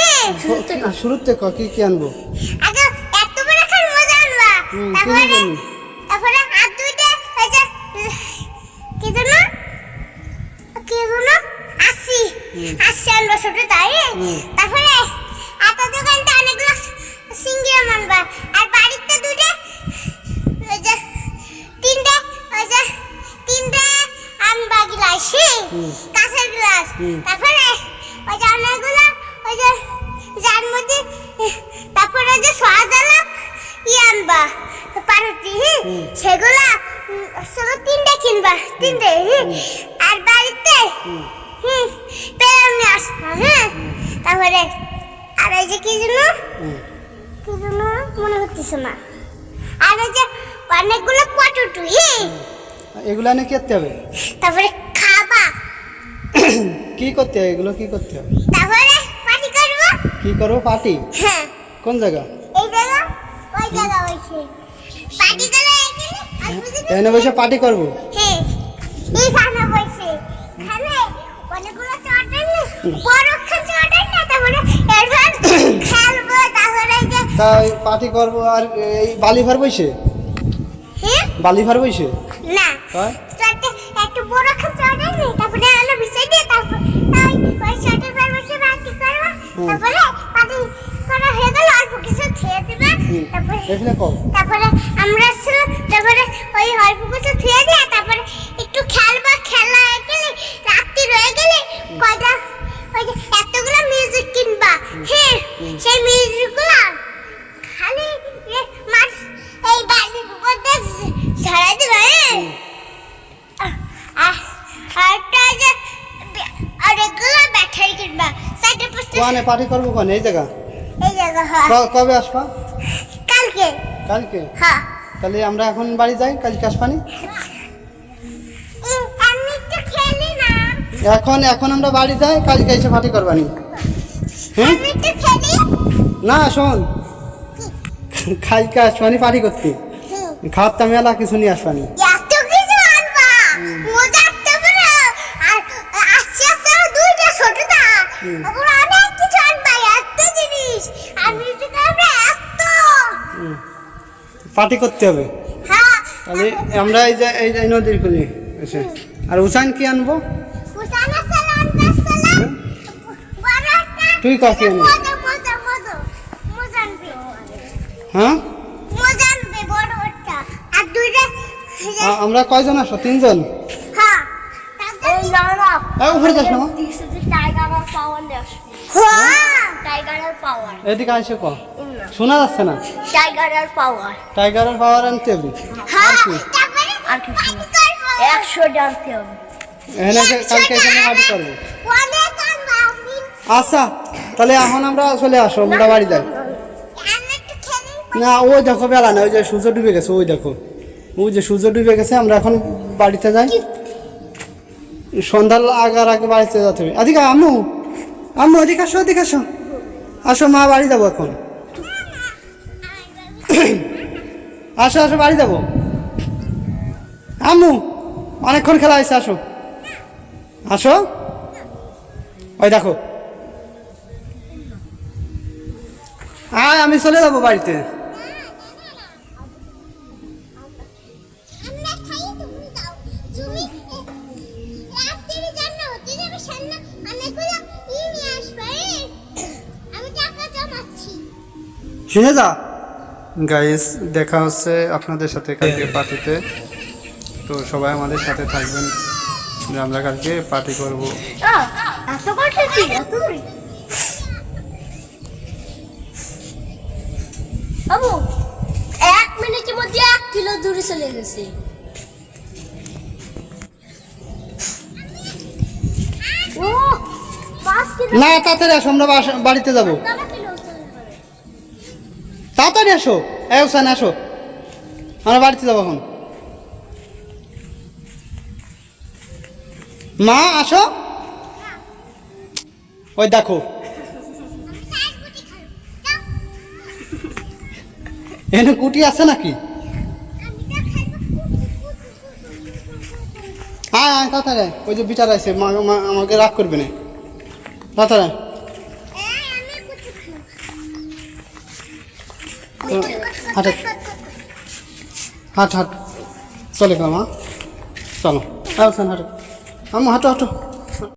হ্যাঁ শুরুর থেকে কি কি আনব? এত বড় খান মজা আনবা। তারপরে তারপরে আর দুইটা ওই যে কি যেন কি যেন আসি আসি আনবা ছোট তাই। তারপরে আটা দোকানটা অনেকগুলো সিঙ্গিয়া মানবা আর বাড়িতে দুইটা ওই যে তিনটে ওই যে তিনটে আনবা গ্লাস কাঁচের গ্লাস। তারপরে ওই যে অনেকগুলো ওই যে যার মধ্যে তারপরে ওই যে সহাজালা ই আনবা পারতি সেগুলা সেগুলো তিনটে কিনবা তিনটে। আর বাড়িতে হুম। পেলাম নিয়ে আসবা হ্যাঁ তারপরে আর ওই যে কি যেন কি যেন মনে হচ্ছে না। আর ওই যে অনেকগুলো পটুটু হ্যাঁ এগুলো এনে কি হবে? তারপরে কি করতে হবে এগুলো কি করতে হবে তারপরে পার্টি করব? কি করব? পার্টি? হ্যাঁ। কোন জায়গা? এই জায়গা? ওই জায়গা হয়েছে। পার্টি করে এখানে বুঝলি এনে বসে পার্টি করব। হ্যাঁ। এই খানা বসে খানে অনেকগুলো চটাই না? বড় চটাই না? তারপরে এরপর খেলব। তারপরে যে তাই পার্টি করব আর এই বালি ভার বইছে হ্যাঁ? বালি ভার বইছে না। চটে একটু বড় খান চটাই না? তারপরে আলো বিছাই দিয়ে তারপর তাই ওই চটের পর বসে পার্টি করব তারপরে পার্টি করা হয়ে গেল অল্প কিছু খেয়ে দিবে তারপরে দেখলে কম। তারপরে আমরা ছিল তারপরে ওই অল্প কিছু ধুয়ে দিয়ে তারপরে একটু খেলবা খেলা হয়ে গেলে রাত্রি রয়ে গেলে কয়টা ওই যে এতগুলো মিউজিক কিনবা। হ্যাঁ সেই মিউজিকগুলো খালি মাস এই বাড়ির দিয়ে ঝাড়াই দিবা আহ, যে অনেকগুলো ব্যাটারি কিনবা। সাইডে পোস্টে কোয়ানে পার্টি করব কোন এই জায়গা। এই জায়গা হ্যাঁ। কবে আসবা? কালকে? হ্যাঁ। তাহলে আমরা এখন বাড়ি যাই কাজ আসবানি? উম, আমি তো খেলি না। এখন এখন আমরা বাড়ি যাই কালকে এসে পার্টি করবানি। হ্যাঁ? না শোন। কালকে আসবানি পার্টি করতে। খাওয়ার মেলা কিছু নিয়ে আসবানি। পার্টি করতে হবে। হ্যাঁ তাহলে আমরা এই যে এই যে নদীর কুলি এসে। আর উসান কি আনব? তুই কাকে আনবি? মজা মজা মজা। মজা হ্যাঁ? মজা আনবে বড় একটা। আর দুইটা আ- আমরা কয়জন আসো তিনজন? হ্যাঁ উপরে যাস না পাওয়ার এদিকে আসে ক। শোনা যাচ্ছে না? টাইগারের পাওয়ার টাইগারের পাওয়ার আনতে হবে হ্যাঁ কি? আর কি একশো জানতে হবে এখানে কালকে এখানে পার্টি করব। আমি আচ্ছা তাহলে এখন আমরা চলে আসো বাড়ি যাই। আমি না ওই দেখো বেলা না ওই যে সূর্য ডুবে গেছে ওই দেখো। ওই যে সূর্য ডুবে গেছে আমরা এখন বাড়িতে যাই। সন্ধ্যার আগার আগে বাড়িতে যাতে হবে। আম্মু এদিকে আসো এদিকে আসো। আসো মা, বাড়ি যাব এখন। আসো আসো, বাড়ি যাব। আম্মু, অনেকক্ষণ খেলা হয়েছে, আসো। আসো। ওই দেখো। আয়, আমি চলে যাব বাড়িতে। তুমি যাবে অনেকগুলো শুনে যা গাইস দেখা হচ্ছে আপনাদের সাথে কালকে পার্টিতে। তো সবাই আমাদের সাথে থাকবেন। যে আমরা কালকে পার্টি করব। বাবু এক মিনিটের মধ্যে এক কিলো দূরে চলে গেছে। না তাড়াতাড়ি আসো আমরা বাড়িতে যাবে। তাড়াতাড়ি আসো। এ হোসেন আসো। আমরা বাড়িতে যাব এখন। মা, আসো। ওই দেখো। এখানে কুটি আছে নাকি? হ্যাঁ আয়, তাড়াতাড়ি ওই যে বিচার আছে আমাকে রাগ করবে না। তাড়াতাড়ি হাঁটে। হাট হাট। চলে গেলাম চলো। হাঁটো হাঁটো। আম্মু হাঁটো হাঁটো।